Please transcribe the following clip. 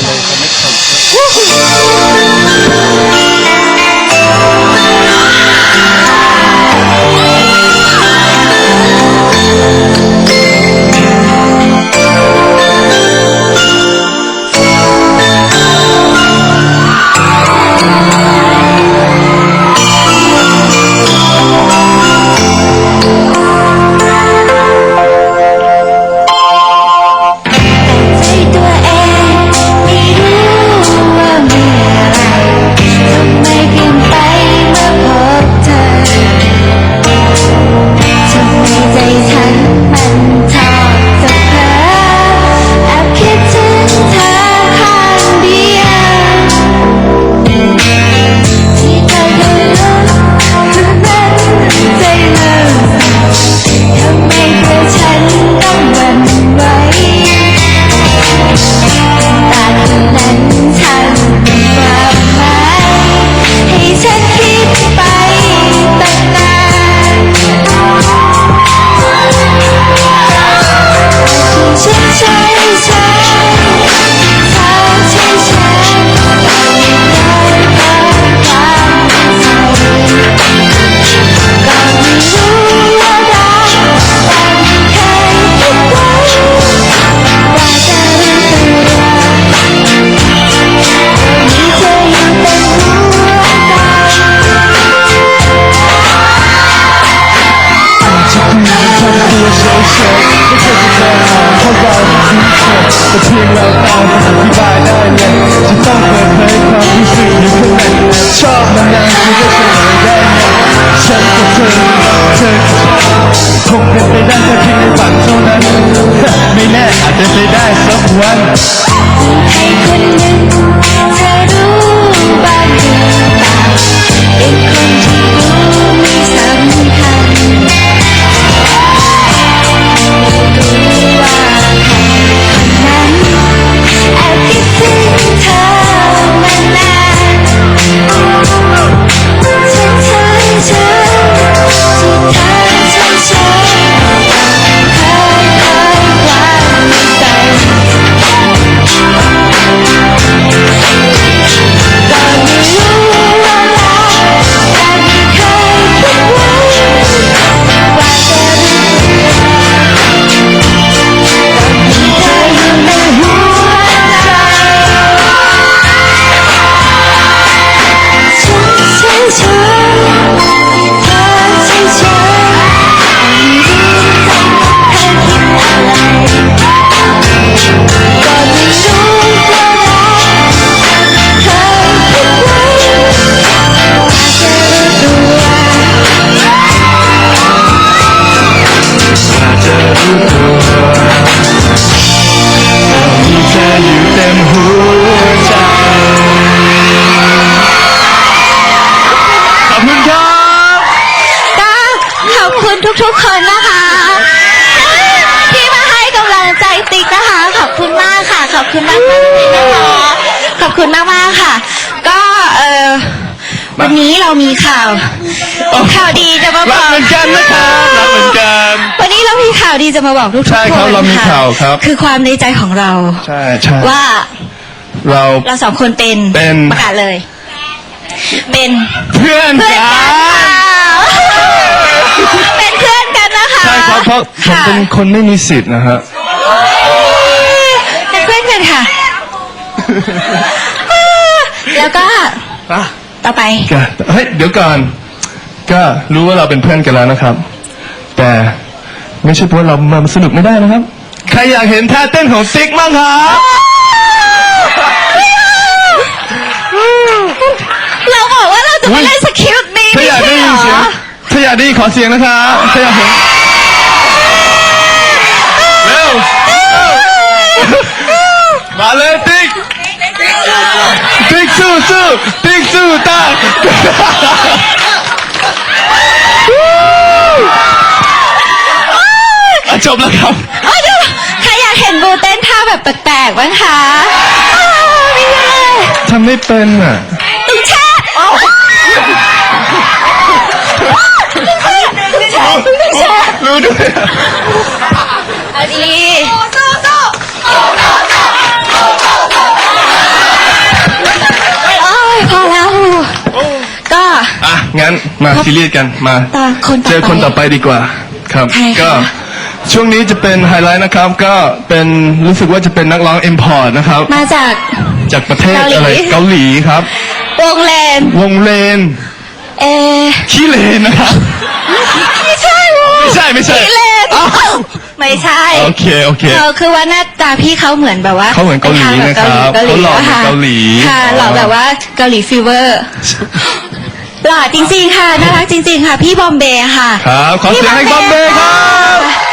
เ Yes. ทุกๆคนนะคะ ที่มาให้กำลังใจติ๊กนะคะ ขอบคุณมากค่ะ ขอบคุณมากมากๆเลยนะคะขอบคุณมากมากๆค่ะ ก็เออวันนี้เรามีข่าว ข่าวดีจะมาบรักอก เหมือนกันนะครับรักเหมือนกัน วันนี้เรามีข่าวดีจะมาบอกทุกๆใช่คนครับเรามีค่ะข่าวครับ คือความในใจของเรา ใช่ใช่ว่าเรา เราสองคนเป็นเป็น ประกาศเลย เป็นเพื่อนเพื่อนกักันนค่ะเป็นเพื่อนกันนะคะ ใช่ค รับเพราะผมค่ะเป็นคนไม่มีสิทธิ์นะฮะเป็นเพื่อนกันค่ะ แล้วก็ต่อไปก็เฮ้ยเดี๋ยวก่อน ก็รู้ว่าเราเป็นเพื่อนกันแล้วนะครับ แต่ไม่ใช่เพราะเรามาสนุกไม่ได้นะครับ ใครอยากเห็นท่าเต้นของติ๊กบ้างครับเราบอกว่าเราจะมาเล่นสคริปต์นี้ถ้าอยากได้ยินเสียงถ้าอยากได้ยินขอเสียงนะครับถ้าอยากเห็นเร็วมาเลยติ๊ก ติ๊ก สู้สู้ติ๊กสู้ตาอะจบแล้วครับเอ้ยเดี๋ยวใครอยากเห็นบูเต้นท่าแบบแปลกๆบ้างคะอ้าวไม่ได้ทำไม่เป็นอะ ตุ้งแช่ตุ้งแช่ตุ้งแช่รู้ด้วยอะเงั้นมาซีรีส์กันมาต่อคนต่อไป เจอคนต่อไปดีกว่าครับ ใครคะ ก็ช่วงนี้จะเป็นไฮไลท์นะครับ ก็เป็นรู้สึกว่าจะเป็นนักร้องอิมพอร์ตนะครับ มาจาก จากประเทศเกาหลีอะไรเกาหลีครับ วงเลนวงเลนเออขี้เลนนะครับ ไม่ใช่วงไม่ใช่ไม่ใช่ พี่เลนอ้าวไม่ใช่โอเคโอเคเขาคือว่าหน้าตาพี่เขาเหมือนแบบว่าเขาเหมือนเกาหลีป็ทงนะครับเกาหลีเขาหล่อเหมือนค่ะเกาหลีค่ะอ๋อหล่อแบบว่าเกาหลีฟีเวอร์ หล่อจริงๆค่ะน่ารักจริง ๆ ค่ะ พี่บอมเบย์ค่ะ ครับ ขอเสียงให้บอมเบย์ครับ